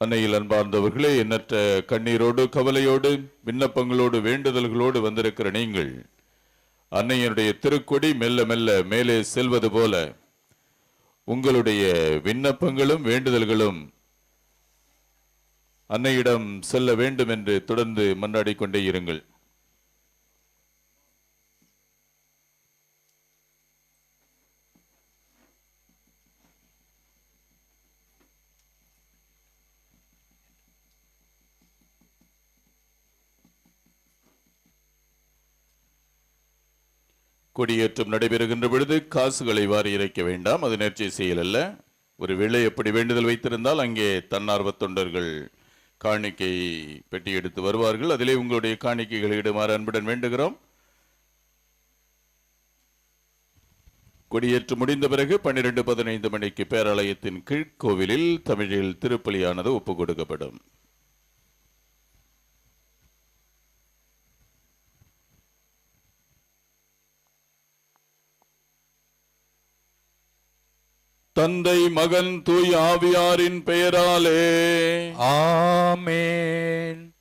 அன்னையில் அன்பார்ந்தவர்களே எண்ணற்ற கண்ணீரோடு கவலையோடு விண்ணப்பங்களோடு வேண்டுதல்களோடு வந்திருக்கிற நீங்கள் அன்னையனுடைய திருக்கொடி மெல்ல மெல்ல மேலே செல்வது போல உங்களுடைய விண்ணப்பங்களும் வேண்டுதல்களும் அன்னையிடம் செல்ல வேண்டும் என்று தொடர்ந்து மன்றாடிக் கொண்டே இருங்கள். கொடியேற்றம் நடைபெறுகின்ற பொழுது காசுகளை வாரி இறைக்க வேண்டாம். அது நேர்ச்சி செயல் அல்ல. ஒரு வேளை எப்படி வேண்டுதல் வைத்திருந்தால் அங்கே தன்னார்வ தொண்டர்கள் காணிக்கை பெட்டி எடுத்து வருவார்கள். அதிலே உங்களுடைய காணிக்கைகளை இடுமாறு அன்புடன் வேண்டுகிறோம். கொடியேற்று முடிந்த பிறகு பன்னிரண்டு பதினைந்து மணிக்கு பேராலயத்தின் கீழ்கோவிலில் தமிழில் திருப்பலியானது ஒப்புக் கொடுக்கப்படும். தந்தை மகன் தூய் ஆவியாரின் பெயராலே. ஆமென்.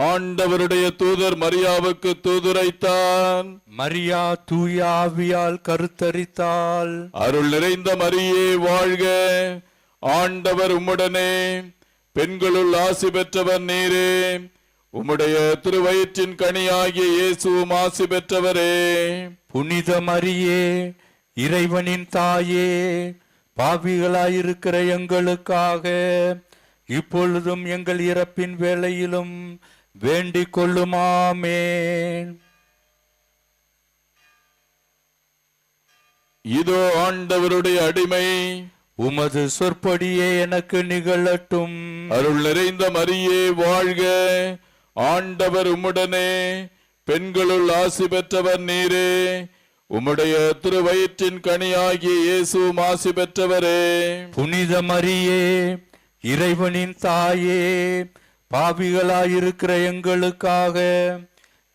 ஆண்டவருடைய தூதர் மரியாவுக்கு தூதுரைத்தான். மரியா தூய ஆவியால் கருத்தரித்தாள். அருள் நிறைந்த மரியே வாழ்க. ஆண்டவர் உம்முடனே. பெண்களுள் ஆசி பெற்றவர் நீரே. உம்முடைய திருவயிற்றின் கனியாகிய இயேசுவும் ஆசி பெற்றவரே. புனித மரியே இறைவனின் தாயே பாவிகளாயிருக்கிற எங்களுக்காக இப்பொழுதும் எங்கள் இறப்பின் வேளையிலும் வேண்டிக் கொள்ளுமாமேன் இதோ ஆண்டவருடைய அடிமை. உமது சொற்படியே எனக்கு நிகழட்டும். அருள் நிறைந்த மரியே வாழ்க. ஆண்டவர் உம்முடனே பெண்களுள் ஆசி பெற்றவர் நீரே. உம்முடைய திருவயிற்றின் கனியாகிய இயேசுவும் ஆசி பெற்றவரே. புனித மரியே இறைவனின் தாயே பாவிகளாயிருக்கிற எங்களுக்காக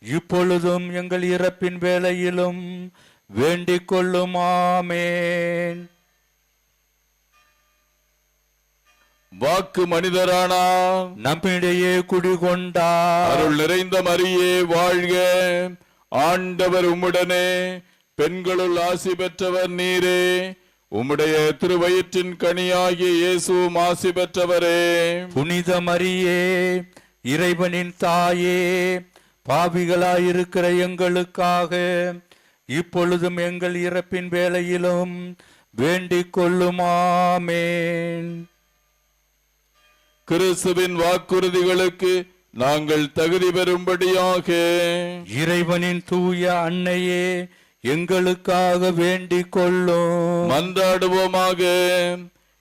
இப்பொழுதும் எங்கள் இறப்பின் வேளையிலும் வேண்டிக் கொள்ளுமாமேன் வாக்கு மனிதரானா? நம்மிடையே குடிகொண்டார் அருள் நிறைந்த மரியே வாழ்க. ஆண்டவர் உம்முடனே பெண்களுள் ஆசி பெற்றவர் நீரே. உம்முடைய திருவயிற்றின் கனியாகிய இயேசுவும் ஆசி பெற்றவரே. புனித மரியே இறைவனின் தாயே பாவிகளாயிருக்கிற எங்களுக்காக இப்பொழுதும் எங்கள் இறப்பின் வேளையிலும் வேண்டிக் கொள்ளுமாமேன் கிறிஸ்துவின் வாக்குறுதிகளுக்கு நாங்கள் தகுதி பெறும்படியாக. இறைவனின் தூய அன்னையே எங்களுக்காக வேண்டிக் கொள்ளும். மன்றாடுவோமாக.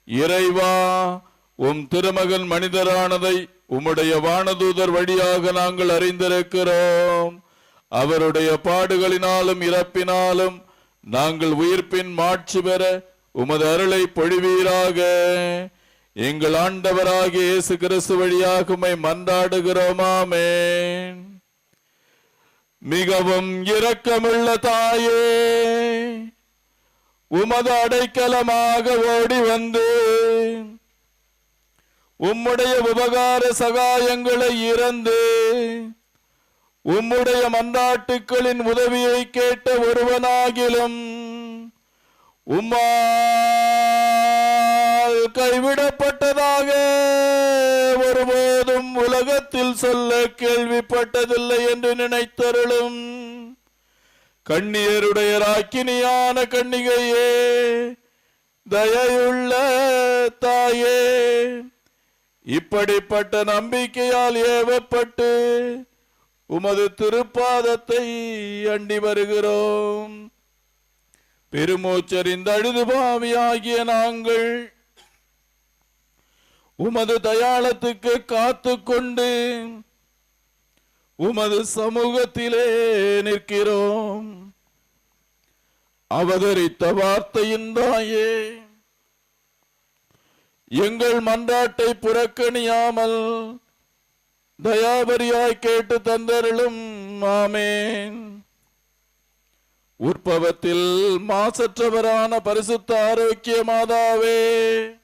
இறைவா உம் திருமகன் மனிதரானதை உம்முடைய வானதூதர் வழியாக நாங்கள் அறிந்திருக்கிறோம். அவருடைய பாடுகளினாலும் இறப்பினாலும் நாங்கள் உயிர்ப்பின் மாட்சி பெற உமது அருளை பொழிவீராக. எங்கள் ஆண்டவராகிய இயேசு கிறிஸ்து வழியாக உம்மை மன்றாடுகிறோமாமேன் மிகவும் இரக்கமுள்ள தாயே உமது அடைக்கலமாக ஓடி வந்து உம்முடைய உபகார சகாயங்களை இறந்து உம்முடைய மந்தாட்டுக்களின் உதவியை கேட்ட ஒருவனாகிலும் உம்மால் கைவிடப்பட்டதாக ஒருபோது உலகத்தில் சொல்ல கேள்விப்பட்டதில்லை என்று நினைத்தருளும். கண்ணியருடைய ராக்கினியான கண்ணிகையே தயையுள்ள தாயே இப்படிப்பட்ட நம்பிக்கையால் ஏவப்பட்டு உமது திருப்பாதத்தை அண்டி வருகிறோம். பெருமூச்சறிந்த அழுதுபாவியாகிய நாங்கள் உமது தயாளத்துக்கு காத்து கொண்டு உமது சமூகத்திலே நிற்கிறோம். அவதரித்த வார்த்தையின் தாயே எங்கள் மன்றாட்டை புறக்கணியாமல் தயாபரியாய் கேட்டு தந்தருளும் ஆமேன். உற்பவத்தில் மாசற்றவரான பரிசுத்த ஆரோக்கிய மாதாவே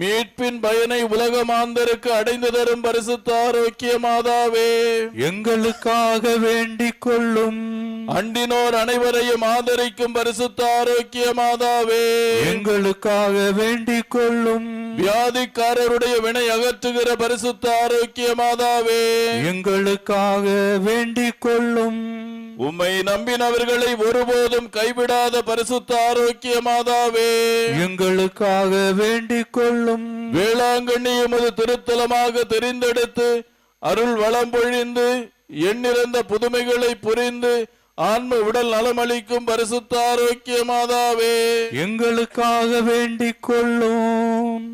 மீட்பின் பயனை உலக மாந்தருக்கு அடைந்து தரும் பரிசுத்த ஆரோக்கிய மாதாவே. எங்களுக்காக வேண்டிக் கொள்ளும். அண்டினோர் அனைவரையும் ஆதரிக்கும் பரிசுத்த ஆரோக்கிய மாதாவே. எங்களுக்காக வேண்டிக் கொள்ளும். வியாதிக்காரருடைய வினை அகற்றுகிற பரிசுத்த ஆரோக்கிய மாதாவே. எங்களுக்காக வேண்டிக் கொள்ளும். உம்மை நம்பினவர்களை ஒருபோதும் கைவிடாத பரிசுத்த ஆரோக்கிய மாதாவே. எங்களுக்காக வேண்டிக் கொள்ளும். வேளாங்கண்ணி எமது திருத்தலமாக தெரிந்தெடுத்து அருள் வளம் பொழிந்து எண்ணிறந்த புதுமைகளை புரிந்து ஆன்ம உடல் நலமளிக்கும் பரிசுத்த ஆரோக்கிய மாதாவே எங்களுக்காக வேண்டிக் கொள்ளும்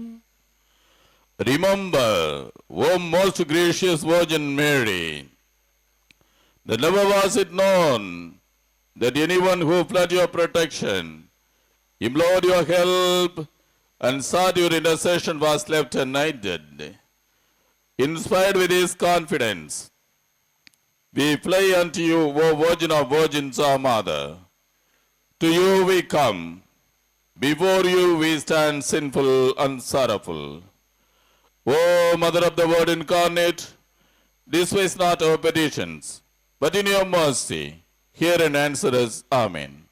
Remember, O most gracious Virgin Mary, that never was it known that anyone who fled your protection, implored your help, and sought your intercession was left united. Inspired with this confidence, we fly unto you, O Virgin of Virgins, our Mother. To you we come, before you we stand sinful and sorrowful. O Mother of the Word incarnate, this despise not our petitions, but in your mercy, hear and answer us. Amen.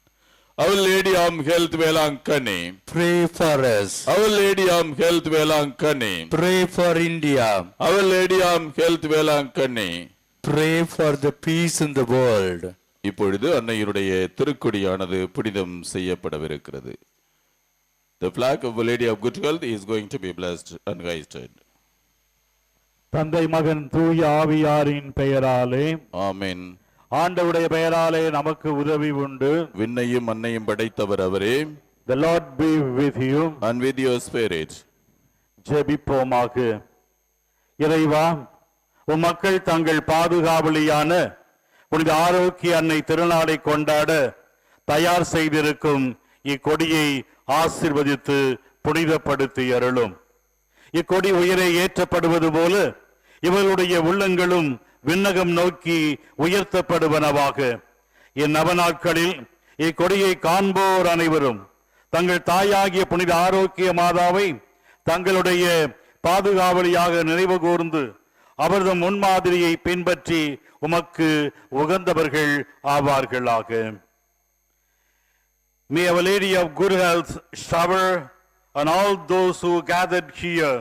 Our Lady of Health Velankani, Pray for us. Our Lady of Health Velankani, Pray for India. Our Lady of Health Velankani. Pray for the peace in the world. இப்பொழுது அன்னையருடைய திருக்கொடியானது புனிதம் செய்யப்படவிருக்கிறது The flag of Our Lady of Good Health is going to be blessed and hoisted. தந்தை மகன் தூய ஆவியாரின் பெயராலே Amen. ஆண்டவருடைய பெயராலே நமக்கு உதவி உண்டு. விண்ணையும் மண்ணையும் படைத்தவர் அவரே. The lord be with you. And with your spirit. ஜெபிப்போமாக. இறைவா உம் மக்கள் தங்கள் பாதுகாவலியான புனித ஆரோக்கிய அன்னை திருநாளை கொண்டாட தயார் செய்திருக்கும் இக்கொடியை ஆசிர்வதித்து புனிதப்படுத்தி அருளும். இக்கொடி உயரே ஏற்றப்படுவது போல இவர்களுடைய உள்ளங்களும் விண்ணகம் நோக்கி உயர்த்தப்படுவனவாக. என் நவநாட்களில் இக்கொடியை காண்போர் அனைவரும். தங்கள் தாயாகிய புனித ஆரோக்கிய மாதாவை தங்களுடைய பாதுகாவலியாக நினைவு கூர்ந்து அவரது முன்மாதிரியை பின்பற்றி உமக்கு உகந்தவர்கள் ஆவார்களாக. May Our Lady of Good Health shower on all those who gathered here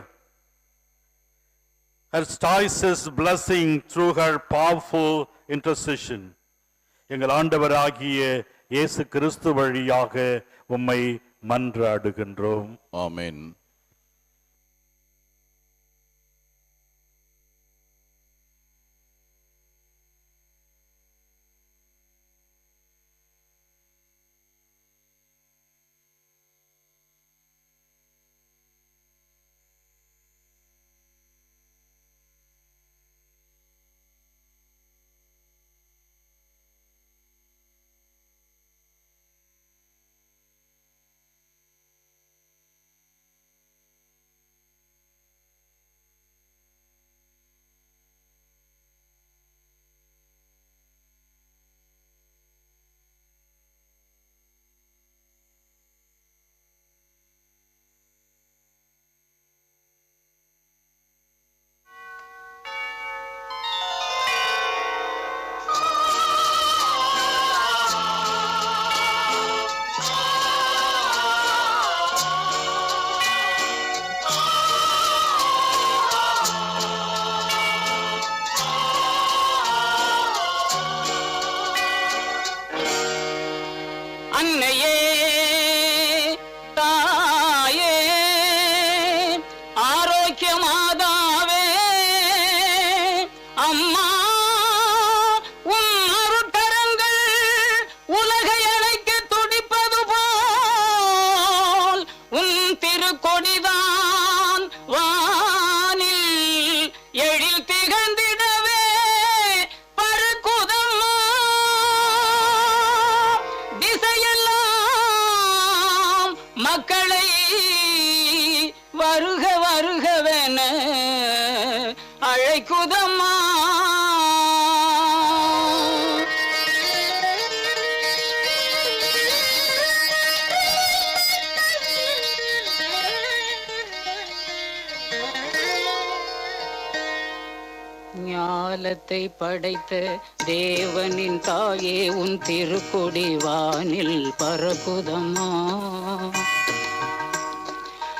her choicest blessing through her powerful intercession. எங்கள் ஆண்டவராகிய இயேசு கிறிஸ்து வழியாக உம்மை மன்றாடுகின்றோம் Amen. குதமா? ஞாலத்தை படைத்த தேவனின் தாயே உன் திருக்குடி வானில் பரகுதமா?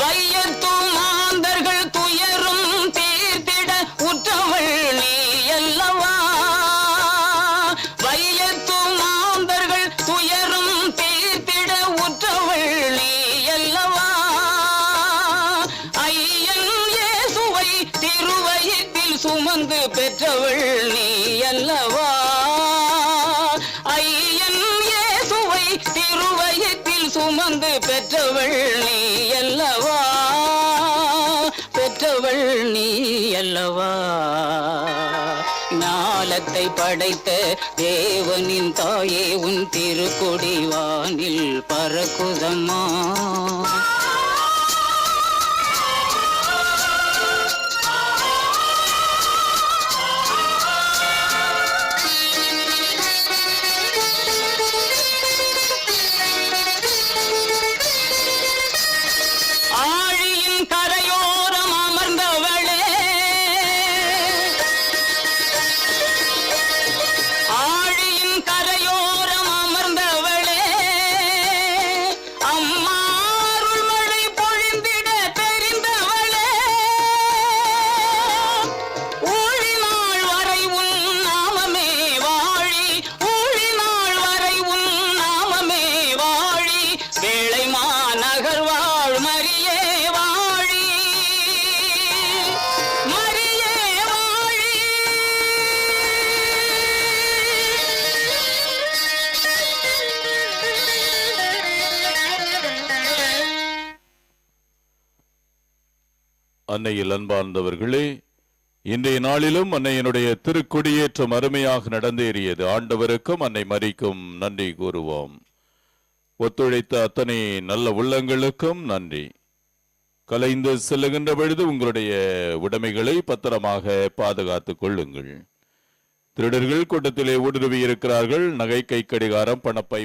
வையத்து மாந்தர்கள் துயரும் தீர்த்திட உற்றவள் நீ அல்லவா? வையத்து மாந்தர்கள் துயரும் தீர்த்திட உற்றவள் நீ அல்லவா? ஐயன் இயேசுவை திருவயிற்றில் சுமந்து பெற்றவள் வந்து பெற்றவள் நீ அல்லவா? பெற்றவள் நீ அல்லவா? ஞாலத்தை படைத்த தேவனின் தாயே உன் திருக்குடிவானில் பறக்குதம்மா. அன்னையில் அன்பார்ந்தவர்களே இன்றைய நாளிலும் அன்னையினுடைய திருக்கொடியேற்றம் அருமையாக நடந்தேறியது. ஆண்டவருக்கும் அன்னை மறிக்கும் நன்றி கூறுவோம். ஒத்துழைத்த அத்தனை நல்ல உள்ளங்களுக்கும் நன்றி. கலைந்து செல்லுகின்ற பொழுது உங்களுடைய உடைமைகளை பத்திரமாக பாதுகாத்துக் கொள்ளுங்கள். திருடர்கள் கூட்டத்திலே ஊடுருவி இருக்கிறார்கள் நகை கை கடிகாரம் பணப்பை